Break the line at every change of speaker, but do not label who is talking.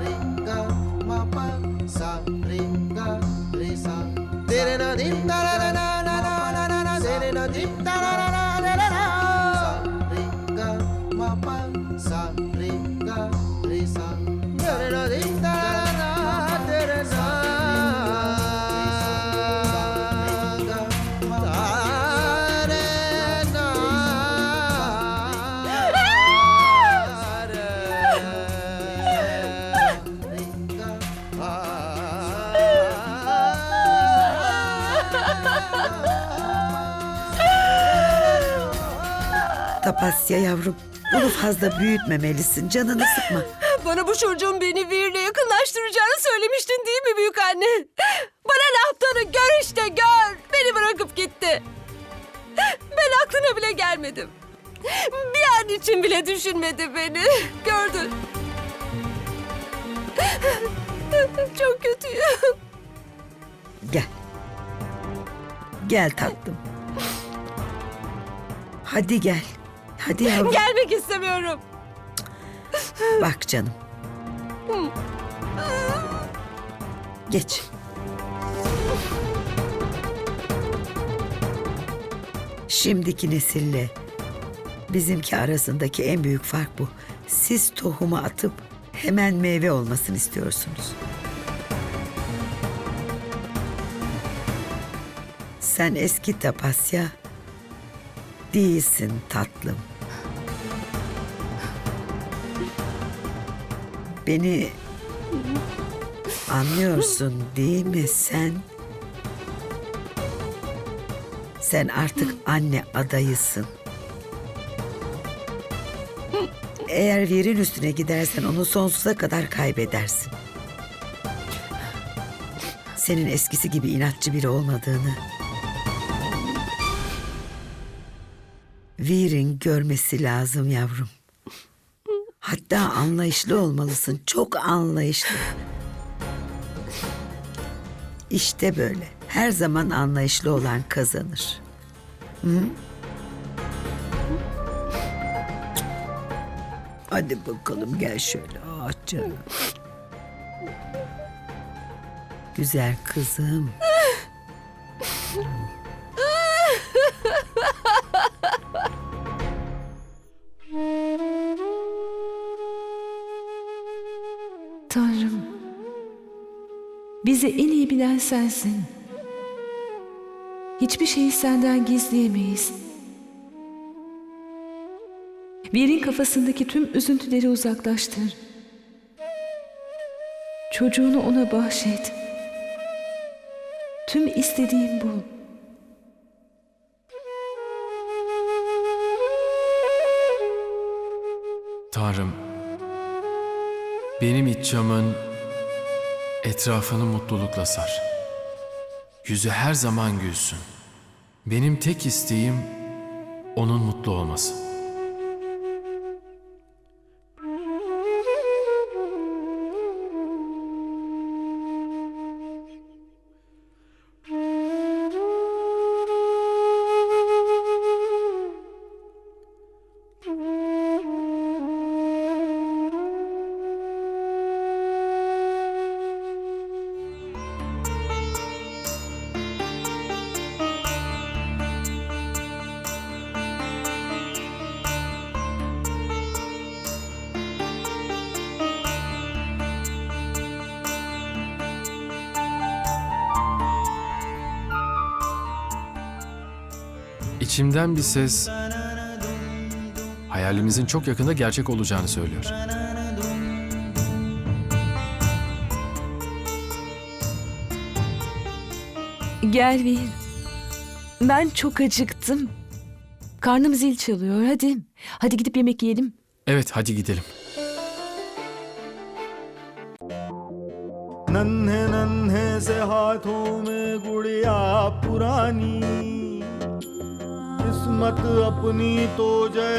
re ga ma pa sa re ga re
Tapasya yavrum bunu fazla büyütmemelisin canını sıkma.
Bana bu çocuğun beni Vir'le yakınlaştıracağını söylemiştin değil mi büyük anne? Bana ne yaptığını gör işte gör. Beni bırakıp gitti. Ben aklına bile gelmedim. Bir an için bile düşünmedi beni. Gördün. Çok kötüyüm.
Gel. Gel tatlım. Hadi gel. Hadi yavrum.
Gelmek istemiyorum.
Bak canım. Geç. Şimdiki nesille bizimki arasındaki en büyük fark bu. Siz tohumu atıp hemen meyve olmasını istiyorsunuz. Sen eski tapasya değilsin tatlım. Beni anlıyorsun değil mi sen? Sen artık anne adayısın. Eğer verin üstüne gidersen onu sonsuza kadar kaybedersin. Senin eskisi gibi inatçı biri olmadığını Vir'in görmesi lazım yavrum. Hatta anlayışlı olmalısın. Çok anlayışlı. İşte böyle. Her zaman anlayışlı olan kazanır. Hı? Hadi bakalım gel şöyle. Ah canım. Güzel kızım.
Tanrım, bizi en iyi bilen sensin. Hiçbir şeyi senden gizleyemeyiz. Vir'in kafasındaki tüm üzüntüleri uzaklaştır. Çocuğunu ona bahşet. Tüm istediğim bu.
Tanrım, benim İccam'ın etrafını mutlulukla sar. Yüzü her zaman gülsün. Benim tek isteğim onun mutlu olması. İçimden bir ses hayalimizin çok yakında gerçek olacağını söylüyor.
Gel Vir. Ben çok acıktım. Karnım zil çalıyor. Hadi. Hadi gidip yemek yiyelim.
Evet, hadi gidelim.
नन्हे नन्हे से हाथों में गुड़िया पुरानी किस्मत अपनी तो जैसे